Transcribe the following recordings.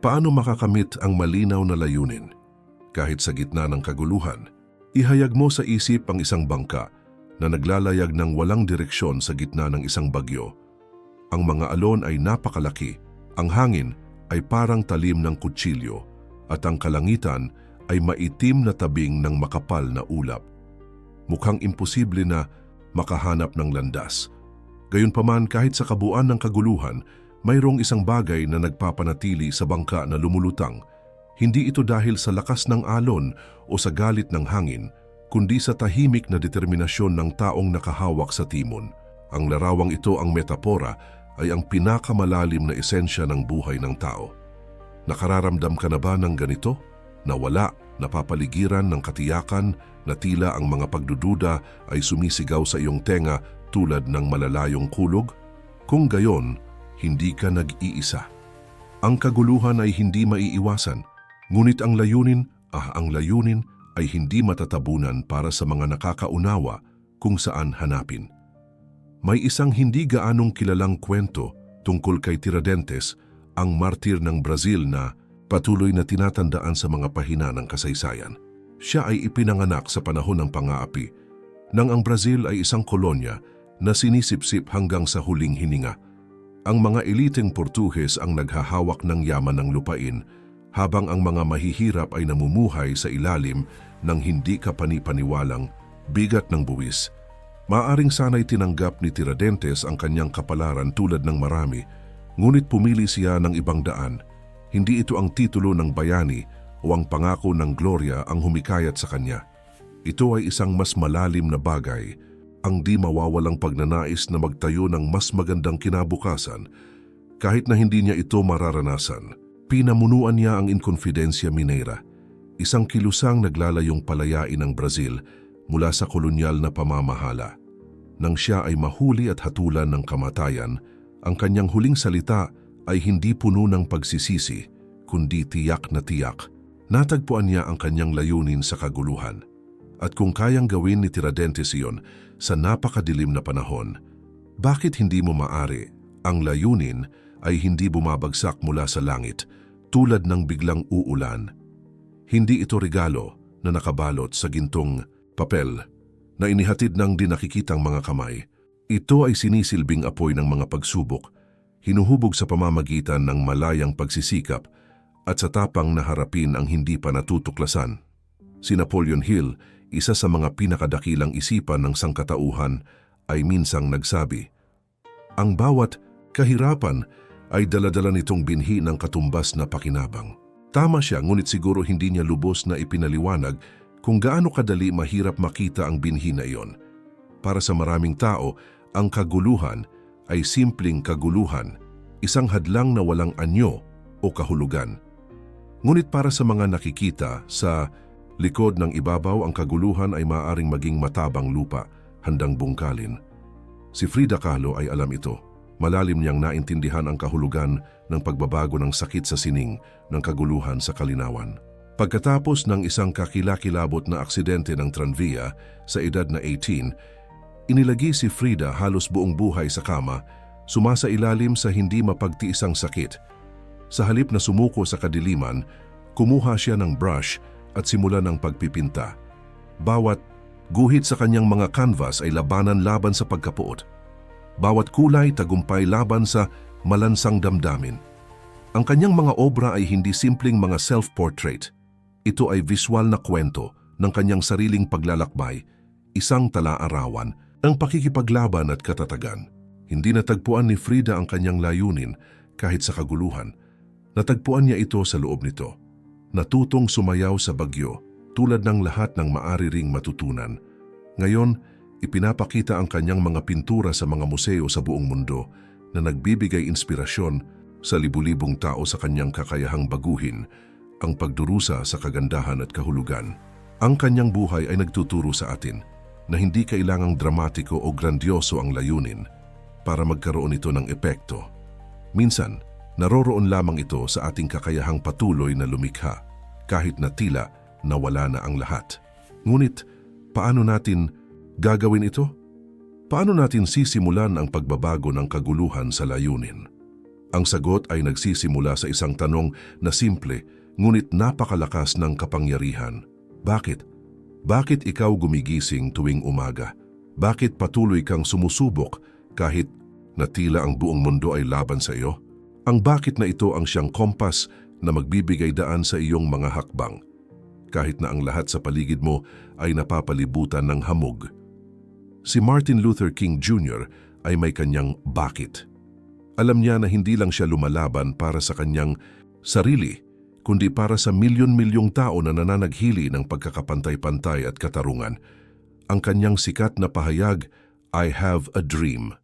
Paano makakamit ang malinaw na layunin? Kahit sa gitna ng kaguluhan, ihayag mo sa isip ang isang bangka na naglalayag ng walang direksyon sa gitna ng isang bagyo. Ang mga alon ay napakalaki, ang hangin ay parang talim ng kutsilyo, at ang kalangitan ay maitim na tabing ng makapal na ulap. Mukhang imposible na makahanap ng landas. Gayunpaman kahit sa kabuuan ng kaguluhan, mayroong isang bagay na nagpapanatili sa bangka na lumulutang. Hindi ito dahil sa lakas ng alon o sa galit ng hangin, kundi sa tahimik na determinasyon ng taong nakahawak sa timon. Ang larawang ito ang metapora ay ang pinakamalalim na esensya ng buhay ng tao. Nakararamdam ka na ba ng ganito? Na wala, napapaligiran ng katiyakan na tila ang mga pagdududa ay sumisigaw sa iyong tenga tulad ng malalayong kulog? Kung gayon, hindi ka nag-iisa. Ang kaguluhan ay hindi maiiwasan, ngunit ang layunin, ah ang layunin ay hindi matatabunan para sa mga nakakaunawa kung saan hanapin. May isang hindi gaanong kilalang kwento tungkol kay Tiradentes, ang martir ng Brazil na patuloy na tinatandaan sa mga pahina ng kasaysayan. Siya ay ipinanganak sa panahon ng pang-aapi, nang ang Brazil ay isang kolonya na sinisipsip hanggang sa huling hininga. Ang mga eliteng Portuhes ang naghahawak ng yaman ng lupain, habang ang mga mahihirap ay namumuhay sa ilalim ng hindi kapanipaniwalang bigat ng buwis. Maaring sana'y tinanggap ni Tiradentes ang kanyang kapalaran tulad ng marami, ngunit pumili siya ng ibang daan. Hindi ito ang titulo ng bayani o ang pangako ng gloria ang humikayat sa kanya. Ito ay isang mas malalim na bagay, ang di mawawalang pagnanais na magtayo ng mas magandang kinabukasan. Kahit na hindi niya ito mararanasan, pinamunuan niya ang Inconfidencia Mineira, isang kilusang naglalayong palayain ng Brazil mula sa kolonyal na pamamahala. Nang siya ay mahuli at hatulan ng kamatayan, ang kanyang huling salita ay hindi puno ng pagsisisi, kundi tiyak na tiyak. Natagpuan niya ang kanyang layunin sa kaguluhan. At kung kayang gawin ni Tiradentes iyon sa napakadilim na panahon, bakit hindi mo maari ang layunin ay hindi bumabagsak mula sa langit tulad ng biglang uulan? Hindi ito regalo na nakabalot sa gintong papel na inihatid ng di nakikitang mga kamay. Ito ay sinisilbing apoy ng mga pagsubok, hinuhubog sa pamamagitan ng malayang pagsisikap at sa tapang na harapin ang hindi pa natutuklasan. Si Napoleon Hill, isa sa mga pinakadakilang isipan ng sangkatauhan, ay minsang nagsabi, Ang bawat kahirapan ay daladala nitong binhi ng katumbas na pakinabang. Tama siya ngunit siguro hindi niya lubos na ipinaliwanag kung gaano kadali mahirap makita ang binhi na iyon. Para sa maraming tao, ang kaguluhan ay simpleng kaguluhan, isang hadlang na walang anyo o kahulugan. Ngunit para sa mga nakikita sa likod ng ibabaw ang kaguluhan ay maaaring maging matabang lupa, handang bungkalin. Si Frida Kahlo ay alam ito. Malalim niyang naintindihan ang kahulugan ng pagbabago ng sakit sa sining ng kaguluhan sa kalinawan. Pagkatapos ng isang kakilakilabot na aksidente ng tranvia sa edad na 18, inilagi si Frida halos buong buhay sa kama, sumasa ilalim sa hindi mapagtiisang sakit. Sa halip na sumuko sa kadiliman, kumuha siya ng brush at simula ng pagpipinta. Bawat guhit sa kanyang mga canvas ay labanan laban sa pagkapuot. Bawat kulay tagumpay laban sa malansang damdamin. Ang kanyang mga obra ay hindi simpleng mga self-portrait – ito ay visual na kwento ng kanyang sariling paglalakbay, isang talaarawan ng pakikipaglaban at katatagan. Hindi natagpuan ni Frida ang kanyang layunin kahit sa kaguluhan. Natagpuan niya ito sa loob nito. Natutong sumayaw sa bagyo tulad ng lahat ng maari ring matutunan. Ngayon, ipinapakita ang kanyang mga pintura sa mga museo sa buong mundo na nagbibigay inspirasyon sa libu-libong tao sa kanyang kakayahang baguhin ang pagdurusa sa kagandahan at kahulugan. Ang kanyang buhay ay nagtuturo sa atin na hindi kailangang dramatiko o grandioso ang layunin para magkaroon ito ng epekto. Minsan, naroroon lamang ito sa ating kakayahang patuloy na lumikha kahit na tila nawala na ang lahat. Ngunit, paano natin gagawin ito? Paano natin sisimulan ang pagbabago ng kaguluhan sa layunin? Ang sagot ay nagsisimula sa isang tanong na simple ngunit napakalakas ng kapangyarihan. Bakit? Bakit ikaw gumigising tuwing umaga? Bakit patuloy kang sumusubok kahit na tila ang buong mundo ay laban sa iyo? Ang bakit na ito ang siyang kompas na magbibigay daan sa iyong mga hakbang. Kahit na ang lahat sa paligid mo ay napapalibutan ng hamog. Si Martin Luther King Jr. ay may kanyang bakit. Alam niya na hindi lang siya lumalaban para sa kanyang sarili, kundi para sa milyon-milyong tao na nananaghili ng pagkakapantay-pantay at katarungan. Ang kanyang sikat na pahayag, I have a dream,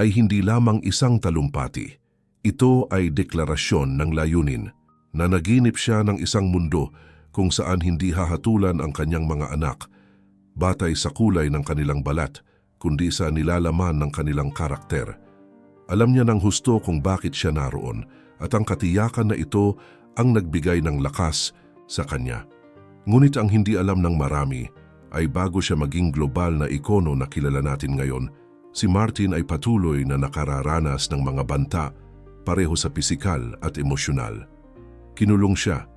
ay hindi lamang isang talumpati. Ito ay deklarasyon ng layunin na naginip siya ng isang mundo kung saan hindi hahatulan ang kanyang mga anak batay sa kulay ng kanilang balat, kundi sa nilalaman ng kanilang karakter. Alam niya ng husto kung bakit siya naroon at ang katiyakan na ito ang nagbigay ng lakas sa kanya. Ngunit ang hindi alam ng marami ay bago siya maging global na ikono na kilala natin ngayon, si Martin ay patuloy na nakararanas ng mga banta pareho sa pisikal at emosyonal. Kinulong siya,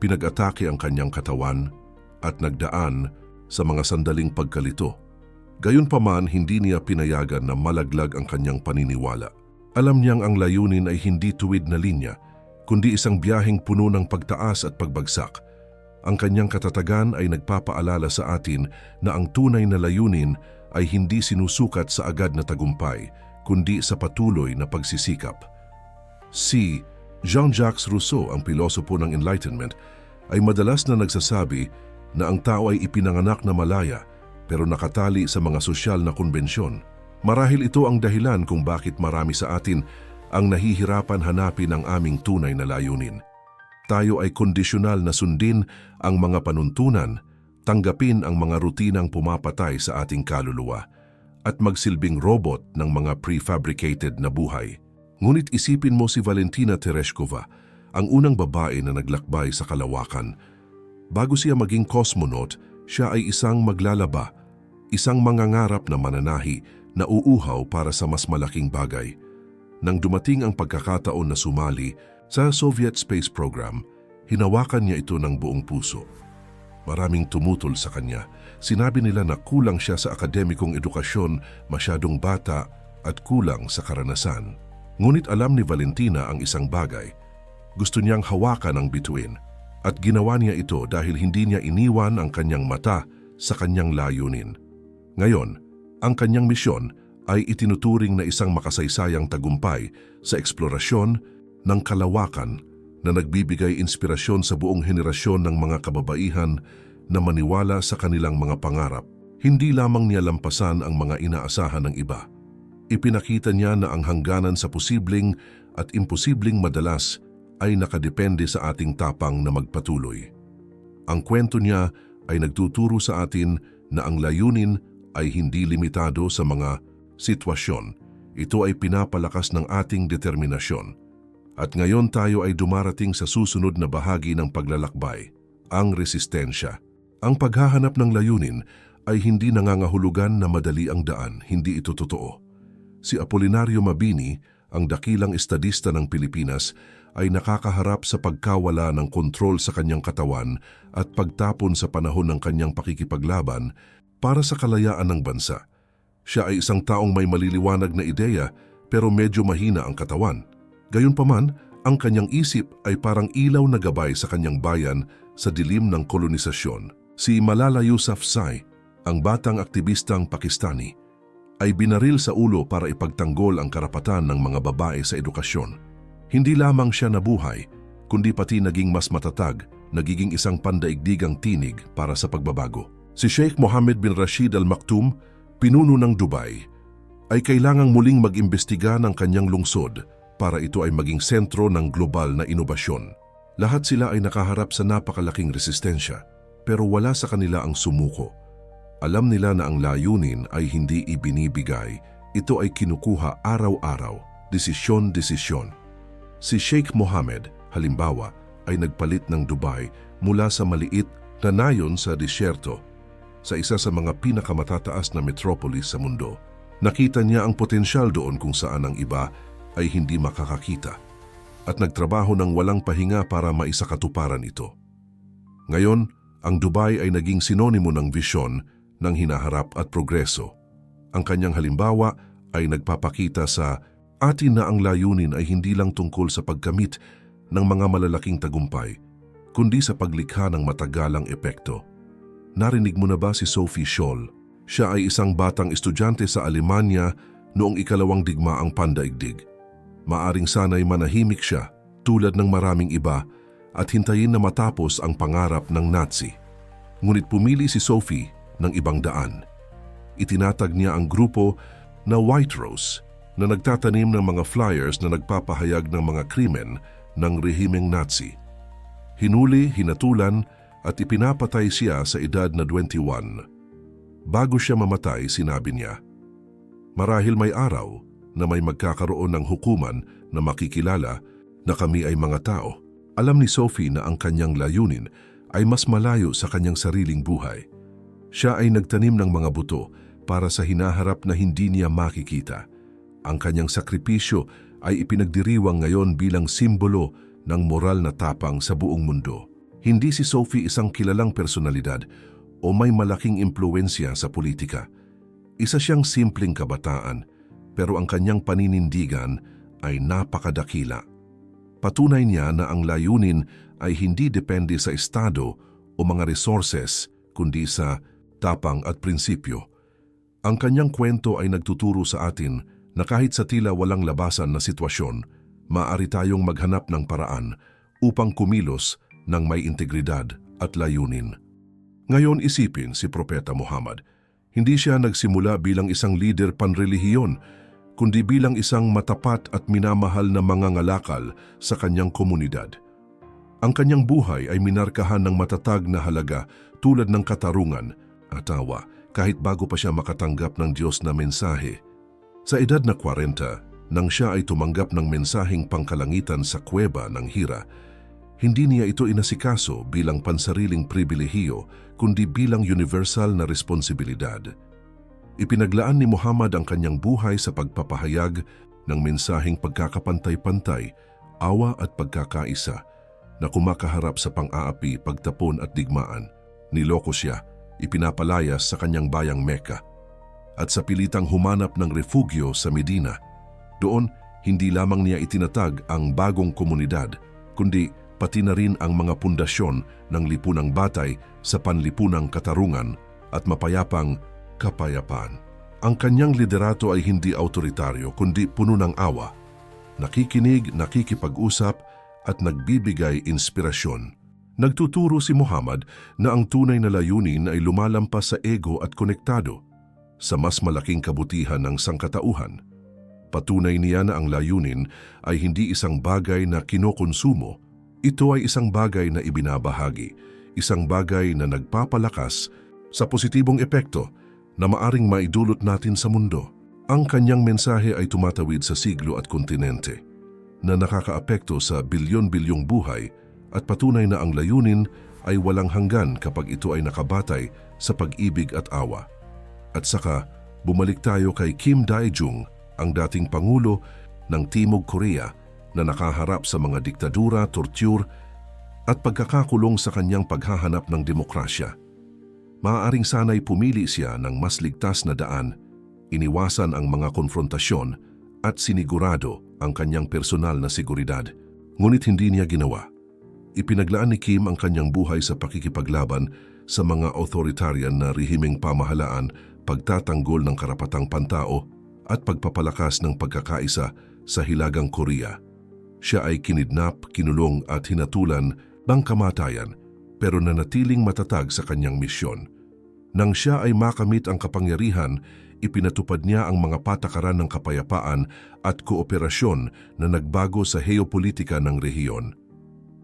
pinag-atake ang kanyang katawan at nagdaan sa mga sandaling pagkalito. Gayunpaman hindi niya pinayagan na malaglag ang kanyang paniniwala. Alam niyang ang layunin ay hindi tuwid na linya, kundi isang biyaheng puno ng pagtaas at pagbagsak. Ang kanyang katatagan ay nagpapaalala sa atin na ang tunay na layunin ay hindi sinusukat sa agad na tagumpay, kundi sa patuloy na pagsisikap. Si Jean-Jacques Rousseau, ang pilosopo ng Enlightenment, ay madalas na nagsasabi na ang tao ay ipinanganak na malaya pero nakatali sa mga sosyal na konbensyon. Marahil ito ang dahilan kung bakit marami sa atin ang nahihirapan hanapin ang aming tunay na layunin. Tayo ay kondisyonal na sundin ang mga panuntunan, tanggapin ang mga rutinang pumapatay sa ating kaluluwa, at magsilbing robot ng mga prefabricated na buhay. Ngunit isipin mo si Valentina Tereshkova, ang unang babae na naglakbay sa kalawakan. Bago siya maging cosmonaut, siya ay isang maglalaba, isang mangangarap na mananahi na uuhaw para sa mas malaking bagay. Nang dumating ang pagkakataon na sumali sa Soviet Space Program, hinawakan niya ito ng buong puso. Maraming tumutol sa kanya. Sinabi nila na kulang siya sa akademikong edukasyon, masyadong bata at kulang sa karanasan. Ngunit alam ni Valentina ang isang bagay. Gusto niyang hawakan ang bituin at ginawa niya ito dahil hindi niya iniwan ang kanyang mata sa kanyang layunin. Ngayon, ang kanyang misyon ay itinuturing na isang makasaysayang tagumpay sa eksplorasyon ng kalawakan na nagbibigay inspirasyon sa buong henerasyon ng mga kababaihan na maniwala sa kanilang mga pangarap. Hindi lamang niya lampasan ang mga inaasahan ng iba, Ipinakita niya na ang hangganan sa posibleng at imposibleng madalas ay nakadepende sa ating tapang na magpatuloy. Ang kwento niya ay nagtuturo sa atin na ang layunin ay hindi limitado sa mga sitwasyon. Ito ay pinapalakas ng ating determinasyon. At ngayon tayo ay dumarating sa susunod na bahagi ng paglalakbay, ang resistensya. Ang paghahanap ng layunin ay hindi nangangahulugan na madali ang daan, hindi ito totoo. Si Apolinario Mabini, ang dakilang estadista ng Pilipinas, ay nakakaharap sa pagkawala ng kontrol sa kanyang katawan at pagtapon sa panahon ng kanyang pakikipaglaban para sa kalayaan ng bansa. Siya ay isang taong may maliliwanag na ideya pero medyo mahina ang katawan. Gayunpaman, ang kanyang isip ay parang ilaw na gabay sa kanyang bayan sa dilim ng kolonisasyon. Si Malala Yousafzai, ang batang aktivistang Pakistani, ay binaril sa ulo para ipagtanggol ang karapatan ng mga babae sa edukasyon. Hindi lamang siya nabuhay, kundi pati naging mas matatag, nagiging isang pandaigdigang tinig para sa pagbabago. Si Sheikh Mohammed bin Rashid Al Maktoum, pinuno ng Dubai, ay kailangang muling mag-imbestiga ng kanyang lungsod para ito ay maging sentro ng global na inobasyon. Lahat sila ay nakaharap sa napakalaking resistensya, pero wala sa kanila ang sumuko. Alam nila na ang layunin ay hindi ibinibigay, ito ay kinukuha araw-araw, desisyon-desisyon. Si Sheikh Mohammed, halimbawa, ay nagpalit ng Dubai mula sa maliit na nayon sa disyerto sa isa sa mga pinakamatataas na metropolis sa mundo. Nakita niya ang potensyal doon kung saan ang iba ay hindi makakakita at nagtrabaho ng walang pahinga para maisakatuparan ito. Ngayon, ang Dubai ay naging sinonimo ng visyon ng hinaharap at progreso. Ang kanyang halimbawa ay nagpapakita sa atin na ang layunin ay hindi lang tungkol sa pagkamit ng mga malalaking tagumpay, kundi sa paglikha ng matagalang epekto. Narinig mo na ba si Sophie Scholl? Siya ay isang batang estudyante sa Alemanya noong ikalawang digmaang pandaigdig. Maaring sana'y manahimik siya tulad ng maraming iba at hintayin na matapos ang pangarap ng Nazi. Ngunit pumili si Sophie ng ibang daan. Itinatag niya ang grupo na White Rose na nagtatanim ng mga flyers na nagpapahayag ng mga krimen ng rehimeng Nazi. Hinuli, hinatulan at ipinapatay siya sa edad na 21. Bago siya mamatay, sinabi niya, Marahil may araw na may magkakaroon ng hukuman na makikilala na kami ay mga tao. Alam ni Sophie na ang kanyang layunin ay mas malayo sa kanyang sariling buhay. Siya ay nagtanim ng mga buto para sa hinaharap na hindi niya makikita. Ang kanyang sakripisyo ay ipinagdiriwang ngayon bilang simbolo ng moral na tapang sa buong mundo. Hindi si Sophie isang kilalang personalidad o may malaking impluensya sa politika. Isa siyang simpleng kabataan, pero ang kanyang paninindigan ay napakadakila. Patunay niya na ang layunin ay hindi depende sa estado o mga resources, kundi sa tapang at prinsipyo. Ang kanyang kwento ay nagtuturo sa atin na kahit sa tila walang labasan na sitwasyon, maaari tayong maghanap ng paraan upang kumilos ng may integridad at layunin. Ngayon isipin si Propeta Muhammad, hindi siya nagsimula bilang isang lider panrelihiyon, kundi bilang isang matapat at minamahal na mangangalakal sa kanyang komunidad. Ang kanyang buhay ay minarkahan ng matatag na halaga tulad ng katarungan at awa kahit bago pa siya makatanggap ng Diyos na mensahe. Sa edad na 40, nang siya ay tumanggap ng mensaheng pangkalangitan sa kuweba ng Hira, hindi niya ito inasikaso bilang pansariling pribilehiyo kundi bilang universal na responsibilidad. Ipinaglaan ni Muhammad ang kanyang buhay sa pagpapahayag ng mensaheng pagkakapantay-pantay, awa at pagkakaisa na kumakaharap sa pang-aapi, pagtapon at digmaan. Niloko siya, ipinapalayas sa kanyang bayang Mecca. At sa pilitang humanap ng refugyo sa Medina, doon hindi lamang niya itinatag ang bagong komunidad, kundi pati na rin ang mga pundasyon ng lipunang batay sa panlipunang katarungan at mapayapang kapayapaan. Ang kanyang liderato ay hindi autoritaryo kundi puno ng awa, nakikinig, nakikipag-usap at nagbibigay inspirasyon. Nagtuturo si Muhammad na ang tunay na layunin ay lumalampas sa ego at konektado sa mas malaking kabutihan ng sangkatauhan. Patunay niya na ang layunin ay hindi isang bagay na kinokonsumo ito ay isang bagay na ibinabahagi, isang bagay na nagpapalakas sa positibong epekto na maaring maidulot natin sa mundo. Ang kanyang mensahe ay tumatawid sa siglo at kontinente na nakakaapekto sa bilyon-bilyong buhay at patunay na ang layunin ay walang hanggan kapag ito ay nakabatay sa pag-ibig at awa. At saka, bumalik tayo kay Kim Dae-jung, ang dating Pangulo ng Timog Korea na nakaharap sa mga diktadura, torture at pagkakakulong sa kanyang paghahanap ng demokrasya. Maaaring sana'y pumili siya ng mas ligtas na daan, iniwasan ang mga konfrontasyon at sinigurado ang kanyang personal na seguridad. Ngunit hindi niya ginawa. Ipinaglaan ni Kim ang kanyang buhay sa pakikipaglaban sa mga authoritarian na rehimeng pamahalaan, pagtatanggol ng karapatang pantao at pagpapalakas ng pagkakaisa sa Hilagang Korea. Siya ay kinidnap, kinulong at hinatulan ng kamatayan pero nanatiling matatag sa kanyang misyon. Nang siya ay makamit ang kapangyarihan, ipinatupad niya ang mga patakaran ng kapayapaan at kooperasyon na nagbago sa heopolitika ng rehiyon.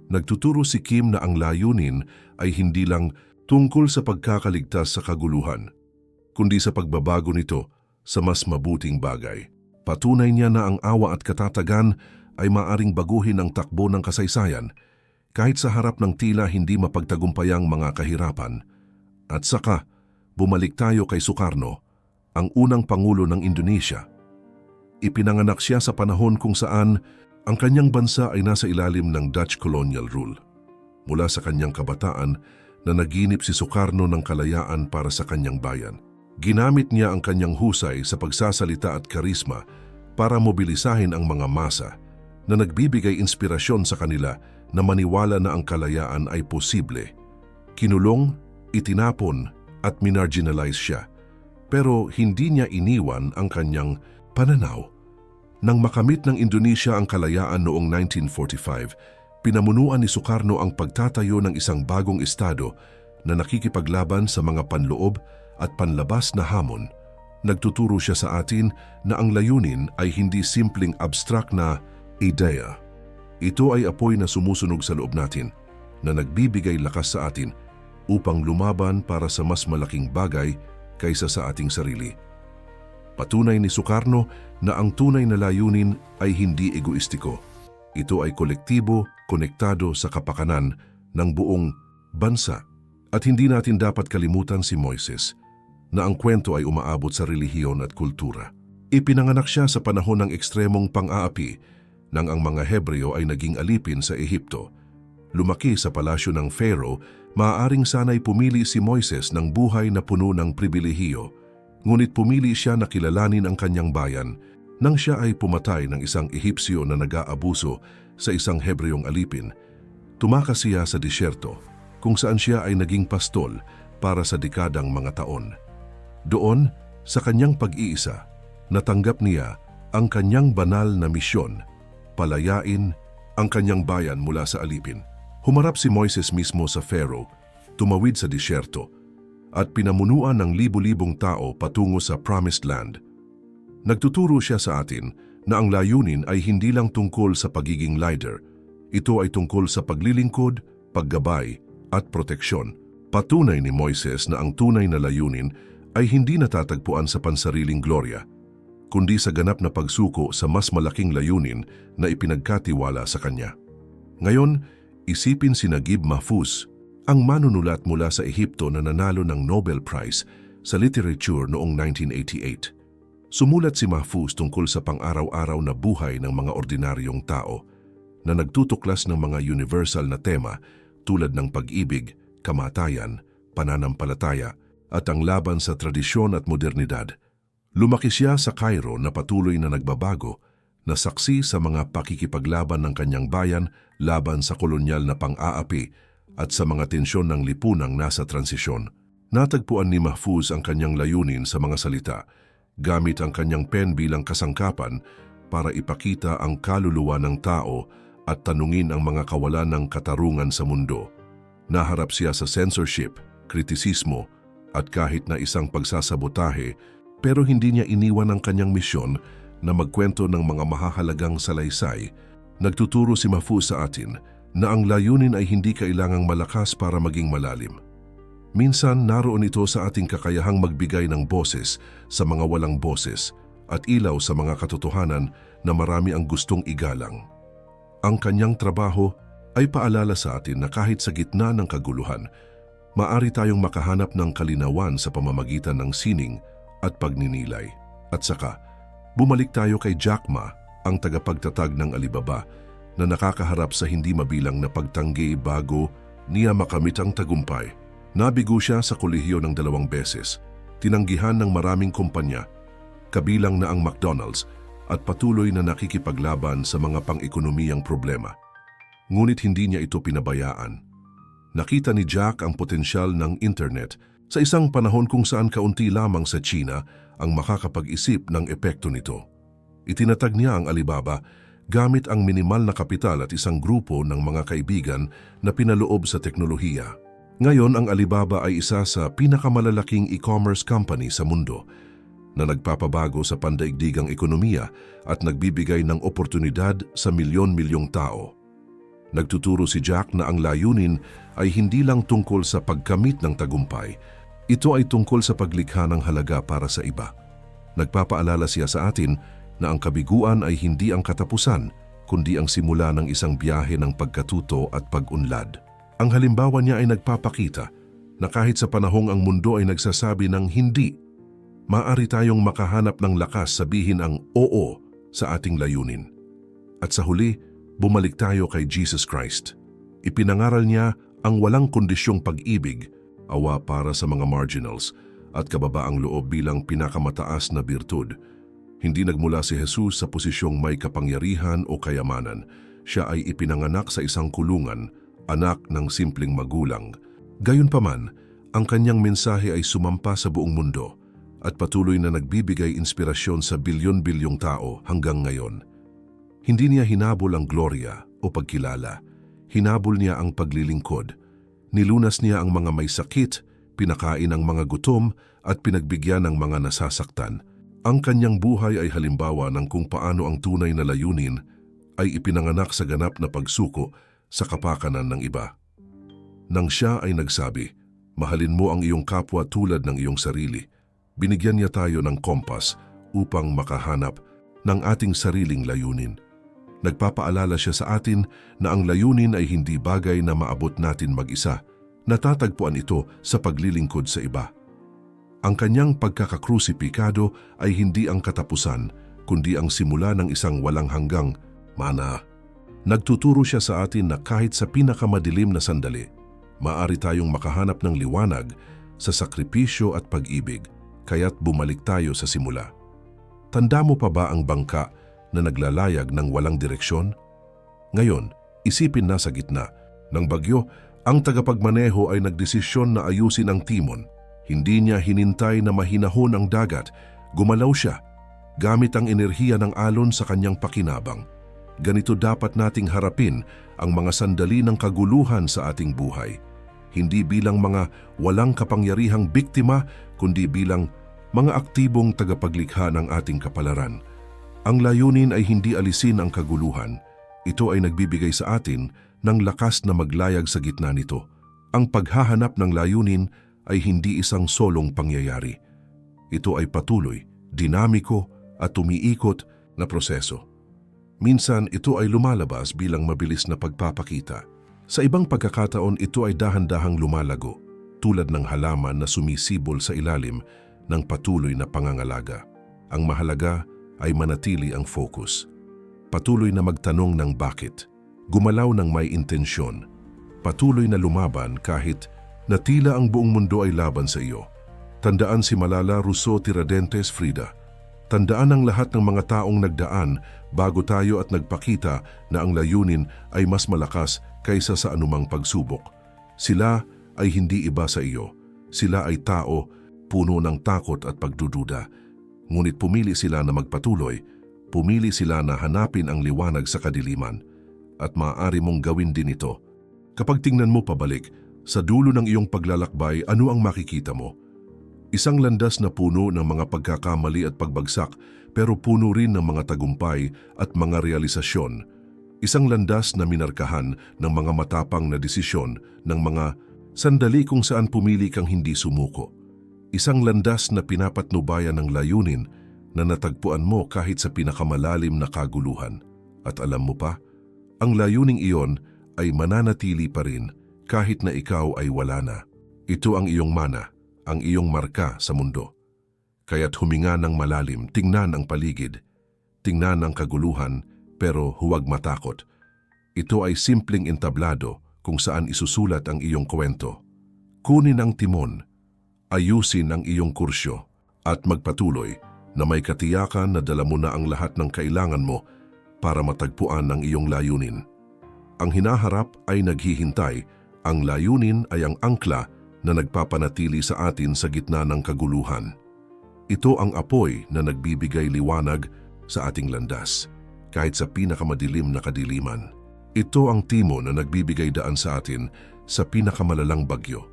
Nagtuturo si Kim na ang layunin ay hindi lang tungkol sa pagkakaligtas sa kaguluhan, kundi sa pagbabago nito sa mas mabuting bagay. Patunay niya na ang awa at katatagan ay maaring baguhin ang takbo ng kasaysayan kahit sa harap ng tila hindi mapagtagumpayang mga kahirapan. At saka, bumalik tayo kay Sukarno, ang unang pangulo ng Indonesia. Ipinanganak siya sa panahon kung saan ang kanyang bansa ay nasa ilalim ng Dutch colonial rule. Mula sa kanyang kabataan na naginip si Sukarno ng kalayaan para sa kanyang bayan. Ginamit niya ang kanyang husay sa pagsasalita at karisma para mobilisahin ang mga masa na nagbibigay inspirasyon sa kanila na maniwala na ang kalayaan ay posible. Kinulong, itinapon at minarginalize siya. Pero hindi niya iniwan ang kanyang pananaw. Nang makamit ng Indonesia ang kalayaan noong 1945, pinamunuan ni Sukarno ang pagtatayo ng isang bagong estado na nakikipaglaban sa mga panloob at panlabas na hamon. Nagtuturo siya sa atin na ang layunin ay hindi simpleng abstract na ideya. Ito ay apoy na sumusunog sa loob natin na nagbibigay lakas sa atin upang lumaban para sa mas malaking bagay kaysa sa ating sarili. Patunay ni Sukarno na ang tunay na layunin ay hindi egoistiko. Ito ay kolektibo, konektado sa kapakanan ng buong bansa. At hindi natin dapat kalimutan si Moises na ang kwento ay umaabot sa relihiyon at kultura. Ipinanganak siya sa panahon ng ekstremong pang-aapi nang ang mga Hebreo ay naging alipin sa Ehipto. Lumaki sa palasyo ng Pharaoh, maaaring sana'y pumili si Moises ng buhay na puno ng pribilehiyo ngunit pumili siya na kilalanin ang kanyang bayan nang siya ay pumatay ng isang Ehipsyo na nag-aabuso sa isang Hebreong alipin. Tumakas siya sa disyerto kung saan siya ay naging pastol para sa dekadang mga taon. Doon, sa kanyang pag-iisa, natanggap niya ang kanyang banal na misyon, palayain ang kanyang bayan mula sa alipin. Humarap si Moises mismo sa Pharaoh, tumawid sa disyerto, at pinamunuan ng libu-libong tao patungo sa Promised Land. Nagtuturo siya sa atin na ang layunin ay hindi lang tungkol sa pagiging leader. Ito ay tungkol sa paglilingkod, paggabay at proteksyon. Patunay ni Moises na ang tunay na layunin ay hindi natatagpuan sa pansariling gloria, kundi sa ganap na pagsuko sa mas malaking layunin na ipinagkatiwala sa kanya. Ngayon, isipin si Naguib Mahfouz ang manunulat mula sa Ehipto na nanalo ng Nobel Prize sa Literature noong 1988. Sumulat si Mahfouz tungkol sa pang-araw-araw na buhay ng mga ordinaryong tao na nagtutuklas ng mga universal na tema tulad ng pag-ibig, kamatayan, pananampalataya at ang laban sa tradisyon at modernidad. Lumaki siya sa Cairo na patuloy na nagbabago na saksi sa mga pakikipaglaban ng kanyang bayan laban sa kolonyal na pang-aapi at sa mga tensyon ng lipunang nasa transisyon. Natagpuan ni Mahfouz ang kanyang layunin sa mga salita, gamit ang kanyang pen bilang kasangkapan para ipakita ang kaluluwa ng tao at tanungin ang mga kawalan ng katarungan sa mundo. Naharap siya sa censorship, kritisismo, at kahit na isang pagsasabotahe, pero hindi niya iniwan ang kanyang misyon na magkwento ng mga mahahalagang salaysay. Nagtuturo si Mahfouz sa atin na ang layunin ay hindi kailangang malakas para maging malalim. Minsan naroon ito sa ating kakayahang magbigay ng boses sa mga walang boses at ilaw sa mga katotohanan na marami ang gustong igalang. Ang kanyang trabaho ay paalala sa atin na kahit sa gitna ng kaguluhan, maari tayong makahanap ng kalinawan sa pamamagitan ng sining at pagninilay. At saka, bumalik tayo kay Jack Ma, ang tagapagtatag ng Alibaba, na nakakaharap sa hindi mabilang na pagtanggi bago niya makamit ang tagumpay. Nabigo siya sa kolehiyo ng dalawang beses, tinanggihan ng maraming kumpanya, kabilang na ang McDonald's at patuloy na nakikipaglaban sa mga pang-ekonomiyang problema. Ngunit hindi niya ito pinabayaan. Nakita ni Jack ang potensyal ng internet sa isang panahon kung saan kaunti lamang sa China ang makakapag-isip ng epekto nito. Itinatag niya ang Alibaba gamit ang minimal na kapital at isang grupo ng mga kaibigan na pinaloob sa teknolohiya. Ngayon ang Alibaba ay isa sa pinakamalalaking e-commerce company sa mundo na nagpapabago sa pandaigdigang ekonomiya at nagbibigay ng oportunidad sa milyon-milyong tao. Nagtuturo si Jack na ang layunin ay hindi lang tungkol sa pagkamit ng tagumpay, ito ay tungkol sa paglikha ng halaga para sa iba. Nagpapaalala siya sa atin na ang kabiguan ay hindi ang katapusan, kundi ang simula ng isang biyahe ng pagkatuto at pag-unlad. Ang halimbawa niya ay nagpapakita na kahit sa panahong ang mundo ay nagsasabi ng hindi, maaari tayong makahanap ng lakas sabihin ang oo sa ating layunin. At sa huli, bumalik tayo kay Jesus Christ. Ipinangaral niya ang walang kondisyong pag-ibig, awa para sa mga marginals, at kababaang loob bilang pinakamataas na birtud. Hindi nagmula si Jesus sa posisyong may kapangyarihan o kayamanan. Siya ay ipinanganak sa isang kulungan, anak ng simpleng magulang. Gayunpaman, ang kanyang mensahe ay sumampa sa buong mundo at patuloy na nagbibigay inspirasyon sa bilyon-bilyong tao hanggang ngayon. Hindi niya hinabol ang gloria o pagkilala. Hinabol niya ang paglilingkod. Nilunas niya ang mga may sakit, pinakain ang mga gutom at pinagbigyan ng mga nasasaktan. Ang kanyang buhay ay halimbawa ng kung paano ang tunay na layunin ay ipinanganak sa ganap na pagsuko sa kapakanan ng iba. Nang siya ay nagsabi, mahalin mo ang iyong kapwa tulad ng iyong sarili, binigyan niya tayo ng kompas upang makahanap ng ating sariling layunin. Nagpapaalala siya sa atin na ang layunin ay hindi bagay na maabot natin mag-isa. Natatagpuan ito sa paglilingkod sa iba. Ang kanyang pagkakakrusipikado ay hindi ang katapusan, kundi ang simula ng isang walang hanggang mana. Nagtuturo siya sa atin na kahit sa pinakamadilim na sandali, maari tayong makahanap ng liwanag sa sakripisyo at pag-ibig, kaya't bumalik tayo sa simula. Tanda mo pa ba ang bangka na naglalayag ng walang direksyon? Ngayon, isipin na sa gitna ng bagyo, ang tagapagmaneho ay nagdesisyon na ayusin ang timon. Hindi niya hinintay na mahinahon ang dagat. Gumalaw siya, gamit ang enerhiya ng alon sa kanyang pakinabang. Ganito dapat nating harapin ang mga sandali ng kaguluhan sa ating buhay. Hindi bilang mga walang kapangyarihang biktima, kundi bilang mga aktibong tagapaglikha ng ating kapalaran. Ang layunin ay hindi alisin ang kaguluhan. Ito ay nagbibigay sa atin ng lakas na maglayag sa gitna nito. Ang paghahanap ng layunin ay hindi isang solong pangyayari. Ito ay patuloy, dinamiko at tumiikot na proseso. Minsan ito ay lumalabas bilang mabilis na pagpapakita. Sa ibang pagkakataon ito ay dahan-dahang lumalago, tulad ng halaman na sumisibol sa ilalim ng patuloy na pangangalaga. Ang mahalaga ay manatili ang focus. Patuloy na magtanong ng bakit. Gumalaw ng may intensyon. Patuloy na lumaban kahit na tila ang buong mundo ay laban sa iyo. Tandaan si Malala Rousseau Tiradentes Frida. Tandaan ang lahat ng mga taong nagdaan bago tayo at nagpakita na ang layunin ay mas malakas kaysa sa anumang pagsubok. Sila ay hindi iba sa iyo. Sila ay tao, puno ng takot at pagdududa. Ngunit pumili sila na magpatuloy, pumili sila na hanapin ang liwanag sa kadiliman at maaari mong gawin din ito. Kapag tingnan mo pabalik, sa dulo ng iyong paglalakbay, ano ang makikita mo? Isang landas na puno ng mga pagkakamali at pagbagsak pero puno rin ng mga tagumpay at mga realisasyon. Isang landas na minarkahan ng mga matapang na desisyon ng mga sandali kung saan pumili kang hindi sumuko. Isang landas na pinapatnubayan ng layunin na natagpuan mo kahit sa pinakamalalim na kaguluhan. At alam mo pa, ang layuning iyon ay mananatili pa rin kahit na ikaw ay wala na. Ito ang iyong mana, ang iyong marka sa mundo. Kaya't huminga ng malalim, tingnan ang paligid, tingnan ang kaguluhan, pero huwag matakot. Ito ay simpleng entablado kung saan isusulat ang iyong kwento. Kunin ang timon, ayusin ang iyong kursyo, at magpatuloy na may katiyakan na dala mo na ang lahat ng kailangan mo para matagpuan ang iyong layunin. Ang hinaharap ay naghihintay, ang layunin ay ang angkla na nagpapanatili sa atin sa gitna ng kaguluhan. Ito ang apoy na nagbibigay liwanag sa ating landas, kahit sa pinakamadilim na kadiliman. Ito ang timo na nagbibigay daan sa atin sa pinakamalalang bagyo.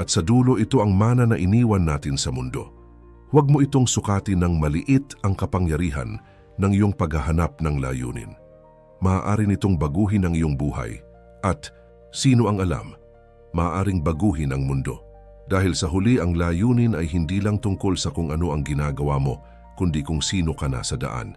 At sa dulo ito ang mana na iniwan natin sa mundo. Huwag mo itong sukatin ng maliit ang kapangyarihan ng iyong paghahanap ng layunin. Maaari nitong baguhin ang iyong buhay at, sino ang alam, maaaring baguhin ang mundo. Dahil sa huli ang layunin ay hindi lang tungkol sa kung ano ang ginagawa mo, kundi kung sino ka na sa daan.